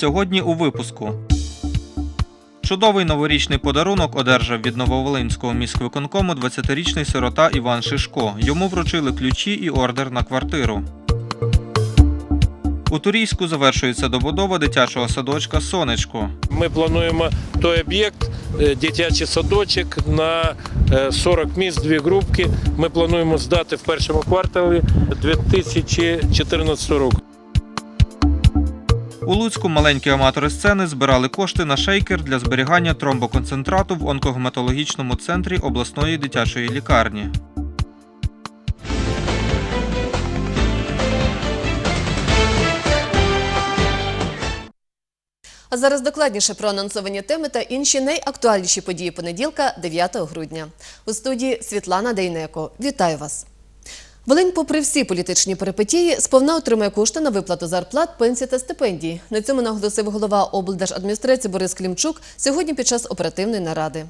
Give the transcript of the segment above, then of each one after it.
Сьогодні у випуску. Чудовий новорічний подарунок одержав від Нововолинського міськвиконкому 20-річний сирота Іван Шишко. Йому вручили ключі і ордер на квартиру. У Турійську завершується добудова дитячого садочка Сонечко. Ми плануємо той об'єкт, е, дитячий садочок на е, 40 місць, дві групки. Ми плануємо здати в першому кварталі 2014 року. У Луцьку маленькі аматори сцени збирали кошти на шейкер для зберігання тромбоконцентрату в онкогематологічному центрі обласної дитячої лікарні. А зараз докладніше про анонсовані теми та інші найактуальніші події понеділка, 9 грудня. У студії Світлана Дейнеко. Вітаю вас. Волинь, попри всі політичні перипетії, сповна отримує кошти на виплату зарплат, пенсій та стипендій. На цьому наголосив голова облдержадміністрації Борис Клімчук сьогодні під час оперативної наради.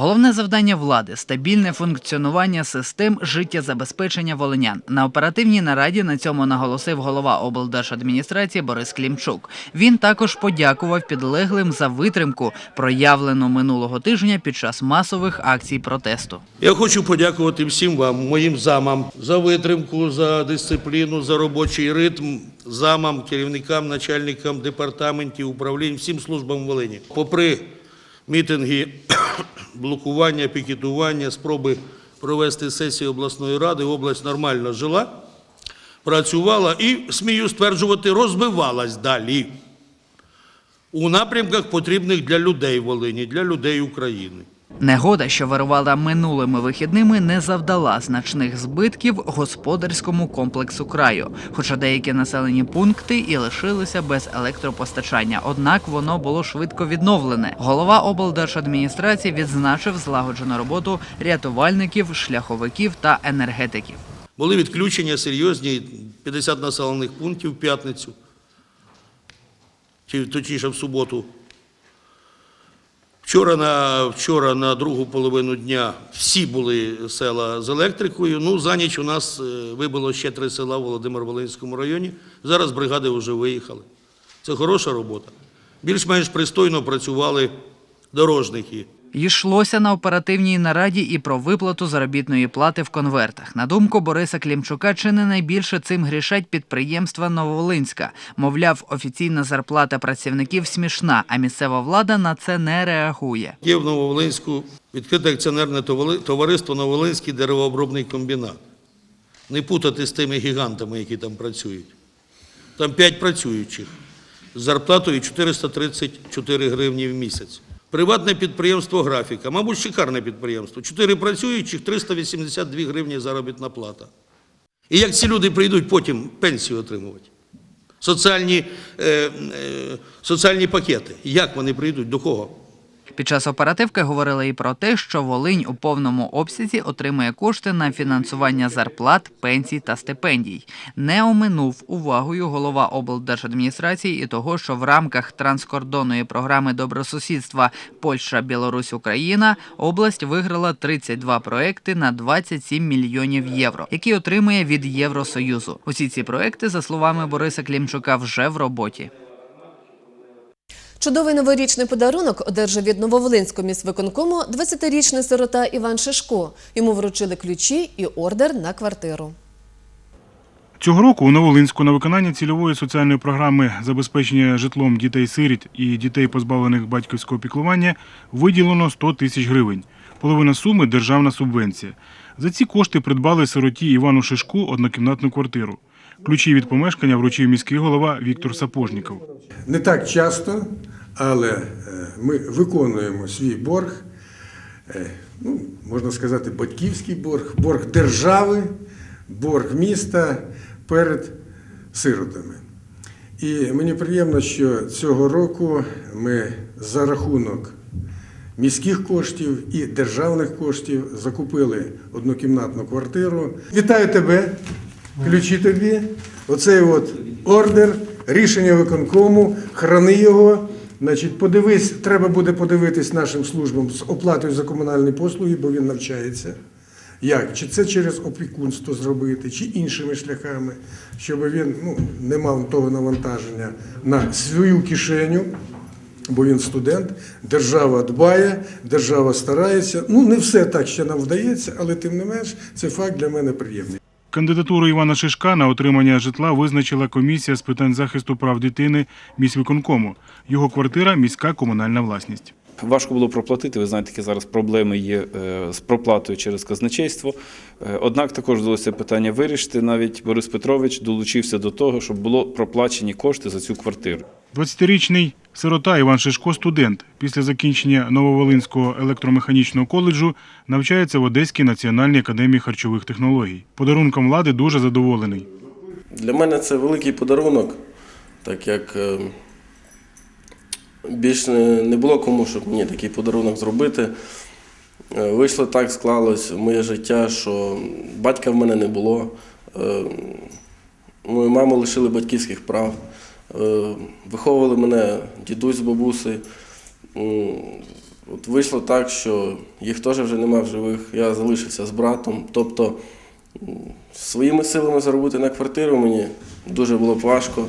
Головне завдання влади стабільне функціонування систем життєзабезпечення волинян. На оперативній нараді на цьому наголосив голова облдержадміністрації Борис Клімчук. Він також подякував підлеглим за витримку, проявлену минулого тижня під час масових акцій протесту. Я хочу подякувати всім вам, моїм замам, за витримку, за дисципліну, за робочий ритм, замам, керівникам, начальникам департаментів, управлінь, всім службам Волині. Попри мітинги, блокування, пікетування, спроби провести сесію обласної ради, область нормально жила, працювала і, смію стверджувати, розвивалась далі у напрямках потрібних для людей Волині, для людей України. Негода, що вирувала минулими вихідними, не завдала значних збитків господарському комплексу краю. Хоча деякі населені пункти і лишилися без електропостачання. Однак воно було швидко відновлене. Голова облдержадміністрації відзначив злагоджену роботу рятувальників, шляховиків та енергетиків. Були відключення серйозні 50 населених пунктів в п'ятницю, чи точніше в суботу. Вчора на, вчора на другу половину дня всі були села з електрикою. Ну, за ніч у нас е, вибило ще три села в Володимир-Волинському районі. Зараз бригади вже виїхали. Це хороша робота. Більш-менш пристойно працювали дорожники. Йшлося на оперативній нараді і про виплату заробітної плати в конвертах. На думку Бориса Клімчука, чи не найбільше цим грішать підприємства Нововолинська. Мовляв, офіційна зарплата працівників смішна, а місцева влада на це не реагує. Є в Нововолинську відкрите акціонерне товариство Нововолинський деревообробний комбінат. Не путати з тими гігантами, які там працюють. Там 5 працюючих з зарплатою 434 гривні в місяць. Приватне підприємство графіка, мабуть, шикарне підприємство. Чотири працюючих, 382 гривні заробітна плата. І як ці люди прийдуть потім пенсію отримувати? Соціальні, е, е, соціальні пакети. Як вони прийдуть? До кого? Під час оперативки говорили і про те, що Волинь у повному обсязі отримує кошти на фінансування зарплат, пенсій та стипендій. Не оминув увагою голова облдержадміністрації і того, що в рамках транскордонної програми добросусідства Польща, Білорусь, Україна область виграла 32 проекти на 27 мільйонів євро, які отримує від Євросоюзу. Усі ці проекти, за словами Бориса Клімчука, вже в роботі. Чудовий новорічний подарунок одержав від Нововолинського міськвиконкому 20-річний сирота Іван Шишко. Йому вручили ключі і ордер на квартиру. Цього року у Новолинську на виконання цільової соціальної програми забезпечення житлом дітей-сиріт і дітей, позбавлених батьківського піклування, виділено 100 тисяч гривень. Половина суми державна субвенція. За ці кошти придбали сироті Івану Шишку однокімнатну квартиру. Ключі від помешкання вручив міський голова Віктор Сапожніков. Не так часто, але е, ми виконуємо свій борг, е, ну, можна сказати, батьківський борг, борг держави, борг міста перед сиротами. І мені приємно, що цього року ми за рахунок міських коштів і державних коштів закупили однокімнатну квартиру. Вітаю тебе, ключі тобі. Оцей от ордер, рішення виконкому, храни його. Значить, подивись, треба буде подивитись нашим службам з оплатою за комунальні послуги, бо він навчається. Як? Чи це через опікунство зробити, чи іншими шляхами, щоб він ну, не мав того навантаження на свою кишеню, бо він студент, держава дбає, держава старається. Ну, не все так ще нам вдається, але тим не менш, це факт для мене приємний. Кандидатуру Івана Шишка на отримання житла визначила комісія з питань захисту прав дитини міськвиконкому. Його квартира міська комунальна власність. Важко було проплатити. Ви знаєте, які зараз проблеми є е, з проплатою через казначейство. Е, Однак також вдалося питання вирішити. Навіть Борис Петрович долучився до того, щоб було проплачені кошти за цю квартиру. 20-річний сирота Іван Шишко студент. Після закінчення Нововолинського електромеханічного коледжу навчається в Одеській національній академії харчових технологій. Подарунком влади дуже задоволений. Для мене це великий подарунок, так як е, більш не не було кому, щоб мені такий подарунок зробити. Е, Вийшло так, склалось моє життя, що батька в мене не було. Е, Мою маму лишили батьківських прав. Е, Виховували мене дідусь бабуси. От вийшло так, що їх теж вже немає в живих. Я залишився з братом. Тобто своїми силами заробити на квартиру мені дуже було важко.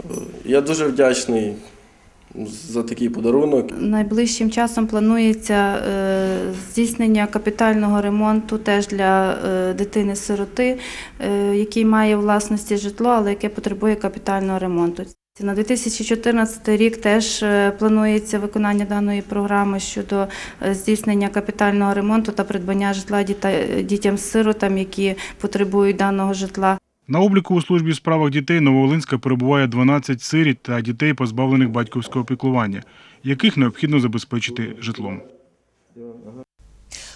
Е, Я дуже вдячний за такий подарунок. Найближчим часом планується е, здійснення капітального ремонту теж для е, дитини-сироти, е, який має власності житло, але яке потребує капітального ремонту. На 2014 рік теж планується виконання даної програми щодо здійснення капітального ремонту та придбання житла дітям-сиротам, які потребують даного житла. На обліку у службі у справах дітей Нововолинська перебуває 12 сиріт та дітей, позбавлених батьківського піклування, яких необхідно забезпечити житлом.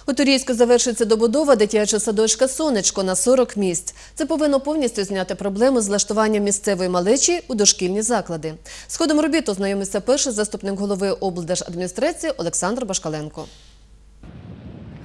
У Турійську завершиться добудова дитячого садочка «Сонечко» на 40 місць. Це повинно повністю зняти проблему з влаштуванням місцевої малечі у дошкільні заклади. З ходом робіт ознайомився перший заступник голови облдержадміністрації Олександр Башкаленко.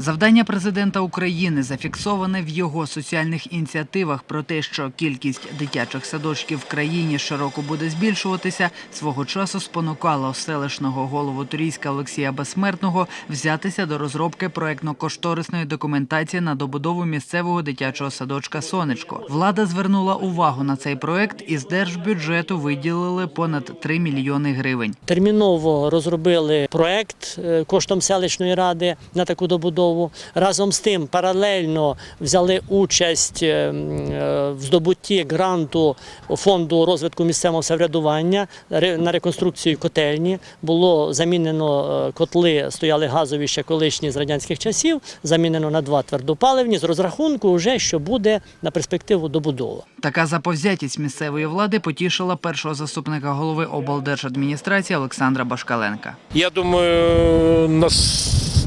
Завдання президента України зафіксоване в його соціальних ініціативах про те, що кількість дитячих садочків в країні щороку буде збільшуватися, свого часу спонукало селищного голову Турійська Олексія Безсмертного взятися до розробки проектно-кошторисної документації на добудову місцевого дитячого садочка Сонечко. Влада звернула увагу на цей проект і з держбюджету виділили понад 3 мільйони гривень. терміново розробили проект е, коштом селищної ради на таку добудову. Разом з тим, паралельно взяли участь е, е, в здобутті гранту фонду розвитку місцевого самоврядування ре- на реконструкцію котельні. Було замінено е, котли, стояли газові ще колишні з радянських часів, замінено на два твердопаливні з розрахунку, вже що буде на перспективу добудова. Така заповзятість місцевої влади потішила першого заступника голови облдержадміністрації Олександра Башкаленка. Я думаю, на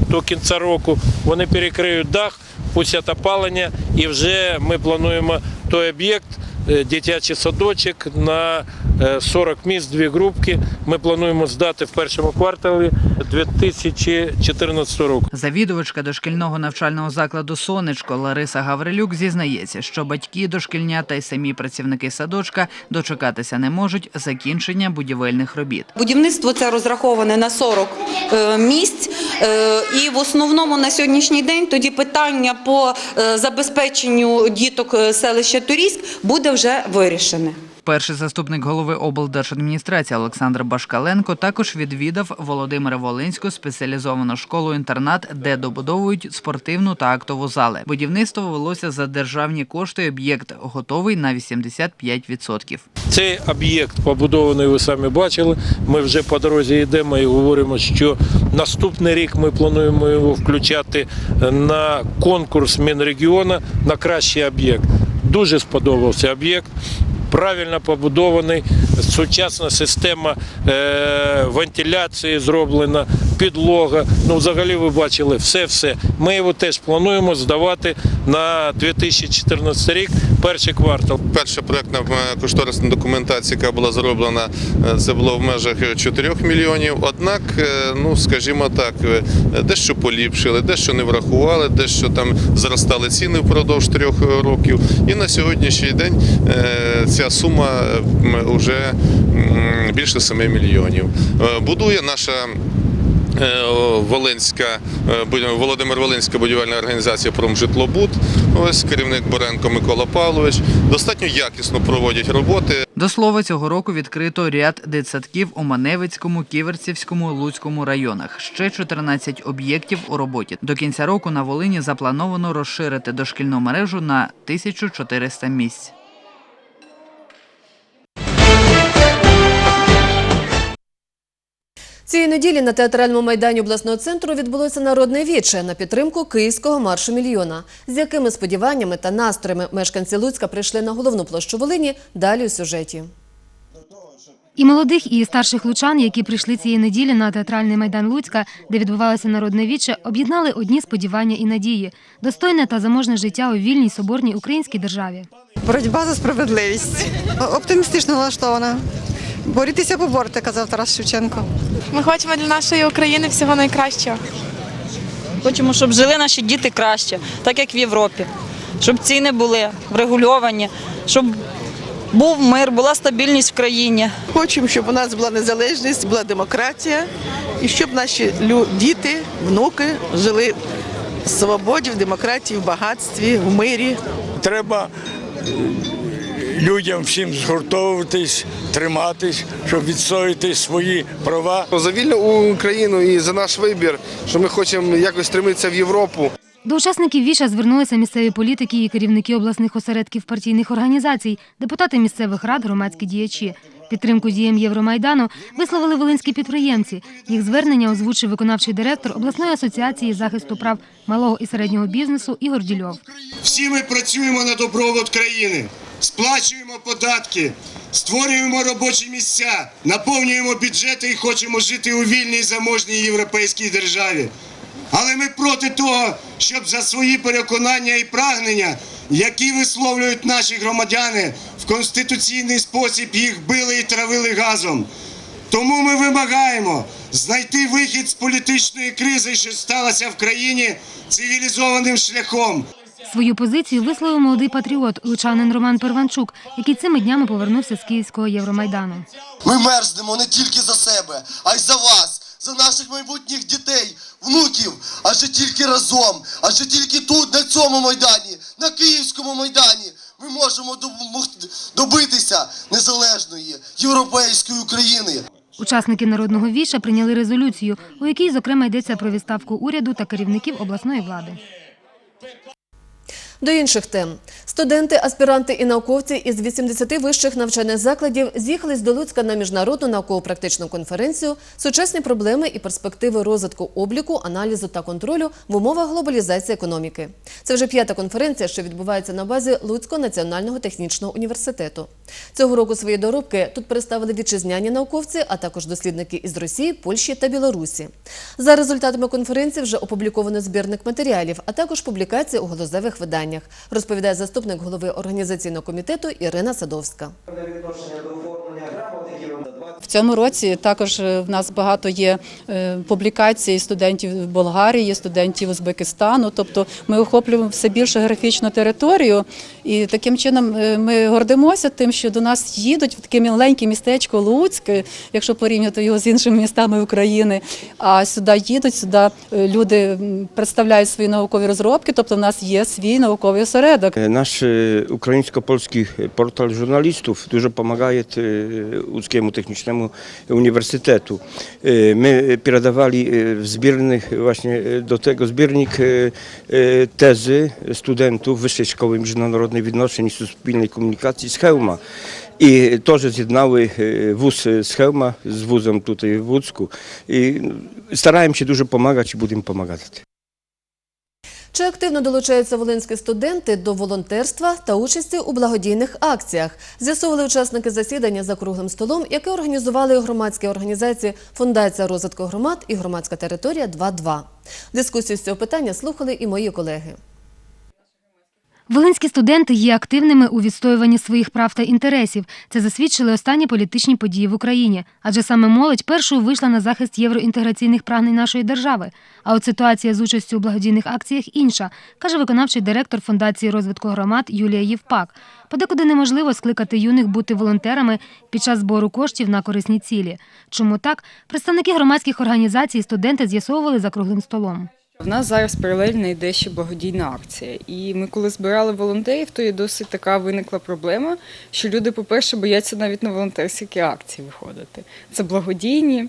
до кінця року вони перекриють дах, пустять опалення і вже ми плануємо той об'єкт, дитячий садочок на е, 40 місць, дві групки. Ми плануємо здати в першому кварталі 2014 року. Завідувачка дошкільного навчального закладу Сонечко Лариса Гаврилюк зізнається, що батьки дошкільнята й самі працівники садочка дочекатися не можуть закінчення будівельних робіт. Будівництво це розраховане на 40 е, місць, е, і в основному на сьогоднішній день тоді питання по е, забезпеченню діток е, селища Турійськ буде вже вирішене. Перший заступник голови облдержадміністрації Олександр Башкаленко також відвідав Володимира Волинську спеціалізовану школу-інтернат, де добудовують спортивну та актову зали. Будівництво велося за державні кошти. Об'єкт готовий на 85%. Цей об'єкт побудований, ви самі бачили. Ми вже по дорозі йдемо і говоримо, що наступний рік ми плануємо його включати на конкурс Мінрегіона на кращий об'єкт. Дуже сподобався об'єкт. Правильно побудований, сучасна система е, вентиляції зроблена, підлога. Ну, взагалі, ви бачили все-все. Ми його теж плануємо здавати на 2014 рік, перший квартал. Перша проектна е, кошторисна документація, яка була зроблена, е, це було в межах 4 мільйонів. Однак, е, ну скажімо так, дещо поліпшили, дещо не врахували, дещо там зростали ціни впродовж трьох років. І на сьогоднішній день ця сума вже більше 7 мільйонів. Будує наша Волинська, е, Володимир Волинська будівельна організація «Промжитлобуд», ось керівник Боренко Микола Павлович, достатньо якісно проводять роботи. До слова, цього року відкрито ряд дитсадків у Маневицькому, Ківерцівському, Луцькому районах. Ще 14 об'єктів у роботі. До кінця року на Волині заплановано розширити дошкільну мережу на 1400 місць. Цієї неділі на театральному майдані обласного центру відбулося народне віче на підтримку київського маршу мільйона. З якими сподіваннями та настроями мешканці Луцька прийшли на головну площу Волині, далі у сюжеті. І молодих, і старших лучан, які прийшли цієї неділі на театральний майдан Луцька, де відбувалося народне віче, об'єднали одні сподівання і надії – достойне та заможне життя у вільній соборній українській державі. Боротьба за справедливість. Оптимістично налаштована. Борітеся поборете, казав Тарас Шевченко. Ми хочемо для нашої України всього найкращого. Хочемо, щоб жили наші діти краще, так як в Європі, щоб ціни були врегульовані, щоб був мир, була стабільність в країні. Хочемо, щоб у нас була незалежність, була демократія, і щоб наші діти, внуки жили в свободі, в демократії, в багатстві, в мирі. Треба людям всім згуртовуватись, триматись, щоб відстояти свої права. За вільну Україну і за наш вибір, що ми хочемо якось стремитися в Європу. До учасників віша звернулися місцеві політики і керівники обласних осередків партійних організацій, депутати місцевих рад, громадські діячі. Підтримку діям Євромайдану висловили волинські підприємці. Їх звернення озвучив виконавчий директор обласної асоціації захисту прав малого і середнього бізнесу Ігор Дільов. Всі ми працюємо на добробут країни, сплачуємо податки, створюємо робочі місця, наповнюємо бюджети і хочемо жити у вільній заможній європейській державі. Але ми проти того, щоб за свої переконання і прагнення, які висловлюють наші громадяни, в конституційний спосіб їх били і травили газом. Тому ми вимагаємо знайти вихід з політичної кризи, що сталося в країні цивілізованим шляхом. Свою позицію висловив молодий патріот, лучанин Роман Перванчук, який цими днями повернувся з Київського Євромайдану. Ми мерзнемо не тільки за себе, а й за вас, за наших майбутніх дітей, внуків. Адже тільки разом, адже тільки тут, на цьому майдані, на Київському майдані, ми можемо добитися незалежної європейської України. Учасники народного віша прийняли резолюцію, у якій, зокрема, йдеться про відставку уряду та керівників обласної влади. До інших тем. Студенти, аспіранти і науковці із 80 вищих навчальних закладів з'їхались до Луцька на міжнародну науково-практичну конференцію «Сучасні проблеми і перспективи розвитку обліку, аналізу та контролю в умовах глобалізації економіки». Це вже п'ята конференція, що відбувається на базі Луцького національного технічного університету. Цього року свої доробки тут представили вітчизняні науковці, а також дослідники із Росії, Польщі та Білорусі. За результатами конференції вже опубліковано збірник матеріалів, а також публікації у голосових виданнях, розповідає заступник голови організаційного комітету Ірина Садовська. В цьому році також е, в нас багато є е, публікацій студентів Болгарії, студентів Узбекистану. Тобто ми охоплюємо все більше графічну територію, і таким чином е, ми гордимося тим, що до нас їдуть в таке маленьке містечко Луцьк, якщо порівняти його з іншими містами України. А сюди їдуть, сюди люди представляють свої наукові розробки. Тобто, в нас є свій науковий осередок. Nasz e, ukraińsko-polski portal żurnalistów dużo pomaga e, Technologicznemu Uniwersytetu. Y, my piradowali y, w zbiornych y, właśnie do tego zbiornik tezy studentów Wyższej Szkoły Międzynarodnej Widnoczeń i Suspilnej Komunikacji z Chełma. I to, że zjednały wóz z Chełma z wózem tutaj w Łódzku. I starałem się dużo pomagać i budę pomagać. Чи активно долучаються волинські студенти до волонтерства та участі у благодійних акціях? З'ясовували учасники засідання за круглим столом, яке організували громадські організації Фундація розвитку громад і громадська територія 2.2. Дискусію з цього питання слухали і мої колеги. Волинські студенти є активними у відстоюванні своїх прав та інтересів. Це засвідчили останні політичні події в Україні. Адже саме молодь першою вийшла на захист євроінтеграційних прагнень нашої держави. А от ситуація з участю у благодійних акціях інша, каже виконавчий директор Фундації розвитку громад Юлія Євпак. Подекуди неможливо скликати юних бути волонтерами під час збору коштів на корисні цілі. Чому так? Представники громадських організацій і студенти з'ясовували за круглим столом. В нас зараз паралельно йде ще благодійна акція. І ми, коли збирали волонтерів, то є досить така виникла проблема, що люди, по-перше, бояться навіть на волонтерські акції виходити. Це благодійні.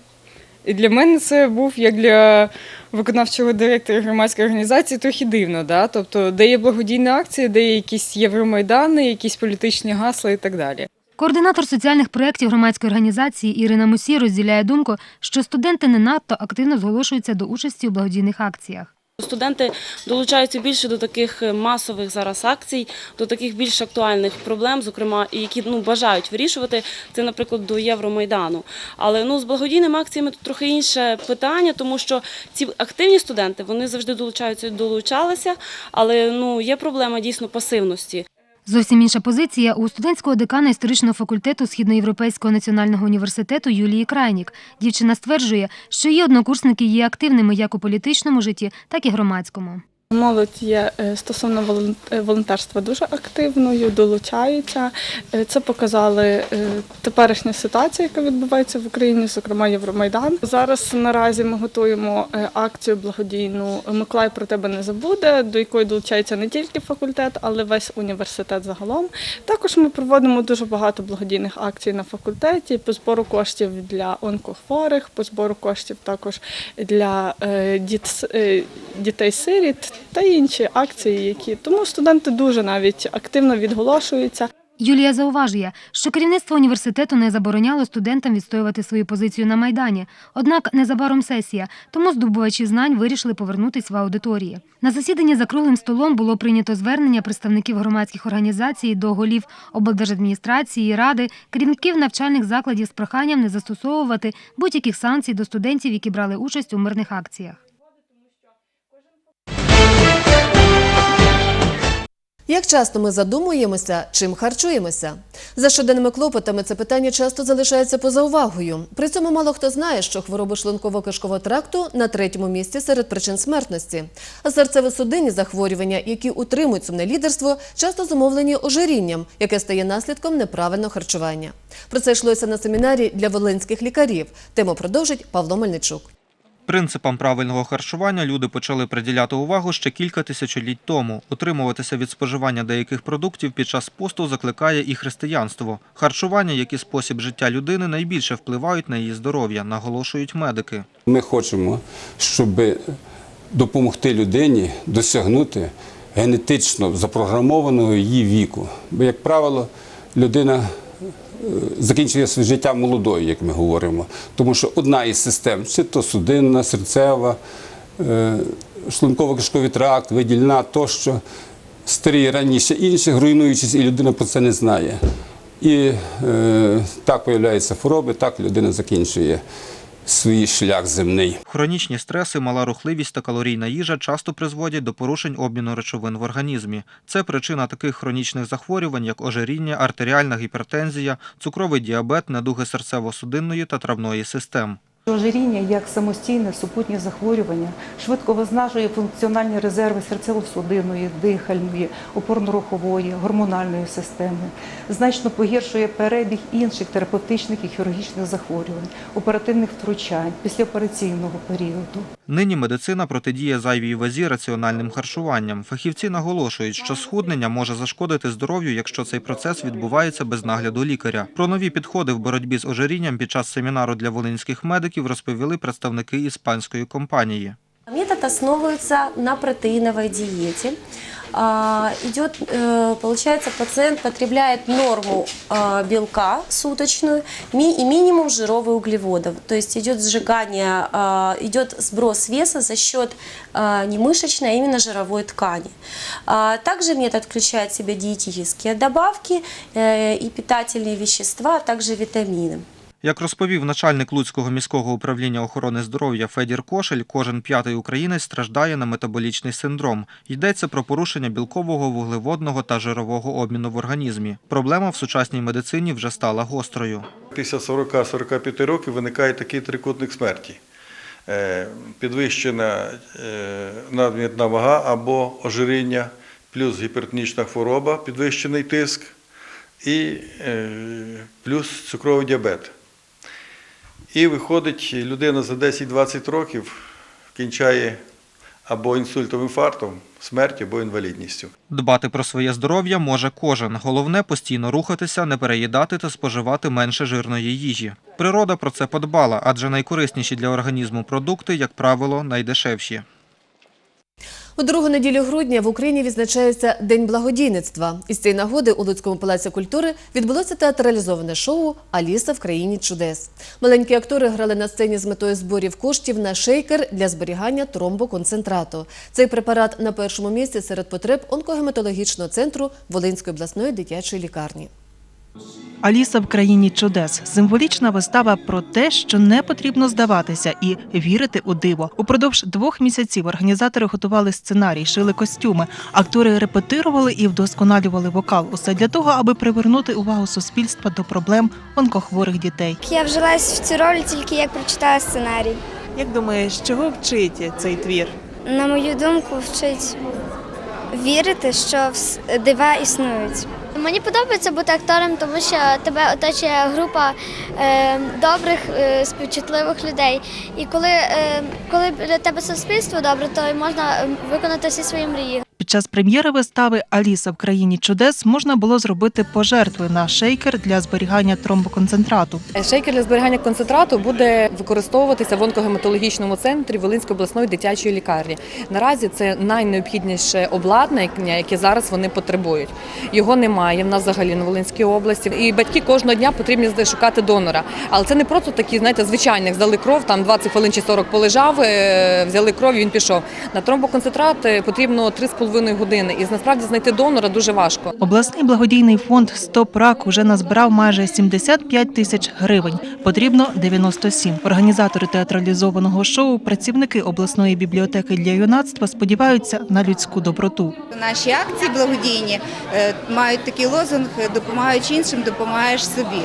І для мене це був як для виконавчого директора громадської організації трохи дивно. Да? Тобто, де є благодійна акція, де є якісь євромайдани, якісь політичні гасла і так далі. Координатор соціальних проєктів громадської організації Ірина Мусі розділяє думку, що студенти не надто активно зголошуються до участі у благодійних акціях. Студенти долучаються більше до таких масових зараз акцій, до таких більш актуальних проблем, зокрема, які ну бажають вирішувати. Це, наприклад, до Євромайдану. Але ну з благодійними акціями тут трохи інше питання, тому що ці активні студенти вони завжди долучаються, долучалися, але ну є проблема дійсно пасивності. Зовсім інша позиція у студентського декана історичного факультету Східноєвропейського національного університету Юлії Крайнік. Дівчина стверджує, що її однокурсники є активними як у політичному житті, так і громадському. Молодь є е, стосовно е, волонтерства дуже активною, долучаються. Е, Це показали теперішня ситуація, яка відбувається в Україні, зокрема Євромайдан. Зараз наразі ми готуємо акцію благодійну Миколай про тебе не забуде, до якої долучається не тільки факультет, але весь університет загалом. Також ми проводимо дуже багато благодійних акцій на факультеті по збору коштів для онкохворих, по збору коштів також для діт- дітей-сиріт та інші акції, які тому студенти дуже навіть активно відголошуються. Юлія зауважує, що керівництво університету не забороняло студентам відстоювати свою позицію на Майдані. Однак незабаром сесія, тому здобувачі знань вирішили повернутись в аудиторії. На засіданні за круглим столом було прийнято звернення представників громадських організацій до голів облдержадміністрації, ради, керівників навчальних закладів з проханням не застосовувати будь-яких санкцій до студентів, які брали участь у мирних акціях. Як часто ми задумуємося, чим харчуємося? За щоденними клопотами це питання часто залишається поза увагою. При цьому мало хто знає, що хвороби шлунково-кишкового тракту на третьому місці серед причин смертності. А серцево-судинні захворювання, які утримують сумне лідерство, часто зумовлені ожирінням, яке стає наслідком неправильного харчування. Про це йшлося на семінарі для волинських лікарів. Тему продовжить Павло Мельничук. Принципам правильного харчування люди почали приділяти увагу ще кілька тисячоліть тому. Утримуватися від споживання деяких продуктів під час посту закликає і християнство. Харчування, як і спосіб життя людини, найбільше впливають на її здоров'я, наголошують медики. Ми хочемо, щоб допомогти людині досягнути генетично запрограмованого її віку. Бо, як правило, людина закінчує своє життя молодою, як ми говоримо. Тому що одна із систем, чи то судинна, серцева, е, шлунково-кишковий тракт, видільна тощо, старіє раніше інших, руйнуючись, і людина про це не знає. І е, так появляються хвороби, так людина закінчує свій шлях земний. Хронічні стреси, мала рухливість та калорійна їжа часто призводять до порушень обміну речовин в організмі. Це причина таких хронічних захворювань, як ожиріння, артеріальна гіпертензія, цукровий діабет, недуги серцево-судинної та травної систем. Ожиріння як самостійне супутнє захворювання швидко виснажує функціональні резерви серцево-судинної, дихальної, опорно-рухової, гормональної системи, значно погіршує перебіг інших терапевтичних і хірургічних захворювань, оперативних втручань післяопераційного періоду. Нині медицина протидіє зайвій вазі раціональним харчуванням. Фахівці наголошують, що схуднення може зашкодити здоров'ю, якщо цей процес відбувається без нагляду лікаря. Про нові підходи в боротьбі з ожирінням під час семінару для волинських медиків розповіли представники іспанської компанії. Метод основується на протеїновій диете А, Идет, э, получается, пациент потребляет норму а, белка суточную ми- и минимум жиров и углеводов. То есть идет сжигание, а, идет сброс веса за счет а, не мышечной, а именно жировой ткани. А, Также метод включает в себя диетические добавки э, и питательные вещества, а также витамины. Як розповів начальник Луцького міського управління охорони здоров'я Федір Кошель, кожен п'ятий українець страждає на метаболічний синдром. Йдеться про порушення білкового, вуглеводного та жирового обміну в організмі. Проблема в сучасній медицині вже стала гострою. Після 40-45 років виникає такий трикутник смерті. Е, Підвищена е, надмірна вага або ожиріння, плюс гіпертонічна хвороба, підвищений тиск і е, плюс цукровий діабет. І виходить, людина за 10-20 років кінчає або інсультом, інфарктом, смертю або інвалідністю. Дбати про своє здоров'я може кожен. Головне постійно рухатися, не переїдати та споживати менше жирної їжі. Природа про це подбала, адже найкорисніші для організму продукти, як правило, найдешевші. У другу неділю грудня в Україні відзначається День благодійництва. Із цієї нагоди у Луцькому палаці культури відбулося театралізоване шоу Аліса в країні чудес. Маленькі актори грали на сцені з метою зборів коштів на шейкер для зберігання тромбоконцентрату. Цей препарат на першому місці серед потреб онкогематологічного центру Волинської обласної дитячої лікарні. Аліса в країні чудес символічна вистава про те, що не потрібно здаватися і вірити у диво. Упродовж двох місяців організатори готували сценарій, шили костюми, актори репетирували і вдосконалювали вокал. Усе для того, аби привернути увагу суспільства до проблем онкохворих дітей. Я вжилась в цю роль тільки як прочитала сценарій. Як думаєш, чого вчить цей твір? На мою думку, вчить вірити, що дива існують. Мені подобається бути актором, тому що тебе оточує група е, добрих, е, співчутливих людей. І коли, е, коли для тебе суспільство добре, то можна виконати всі свої мрії. Час прем'єри вистави Аліса в країні чудес можна було зробити пожертви на шейкер для зберігання тромбоконцентрату. Шейкер для зберігання концентрату буде використовуватися в онкогематологічному центрі Волинської обласної дитячої лікарні. Наразі це найнеобхідніше обладнання, яке зараз вони потребують. Його немає в нас взагалі на Волинській області. І батьки кожного дня потрібні шукати донора. Але це не просто такі, знаєте, звичайних взяли кров, там 20 хвилин чи 40 полежав, е, взяли кров і він пішов. На тромбоконцентрат е, потрібно 3,5 години. І насправді знайти донора дуже важко. Обласний благодійний фонд «Стоп рак» уже назбирав майже 75 тисяч гривень. Потрібно 97. Організатори театралізованого шоу, працівники обласної бібліотеки для юнацтва сподіваються на людську доброту. Наші акції благодійні е, мають такий лозунг допомагаючи іншим, допомагаєш собі.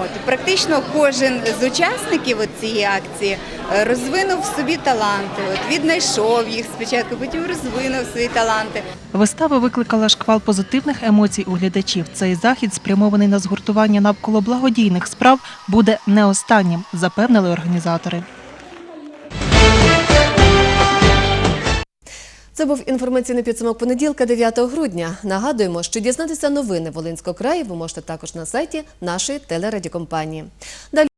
От практично кожен з учасників цієї акції е, розвинув собі таланти. От віднайшов їх спочатку, потім розвинув свої таланти. Вистава викликала шквал позитивних емоцій у глядачів. Цей захід, спрямований на згуртування навколо благодійних справ, буде не останнім, запевнили організатори. Це був інформаційний підсумок понеділка, 9 грудня. Нагадуємо, що дізнатися новини Волинського краю ви можете також на сайті нашої телерадіокомпанії. Далі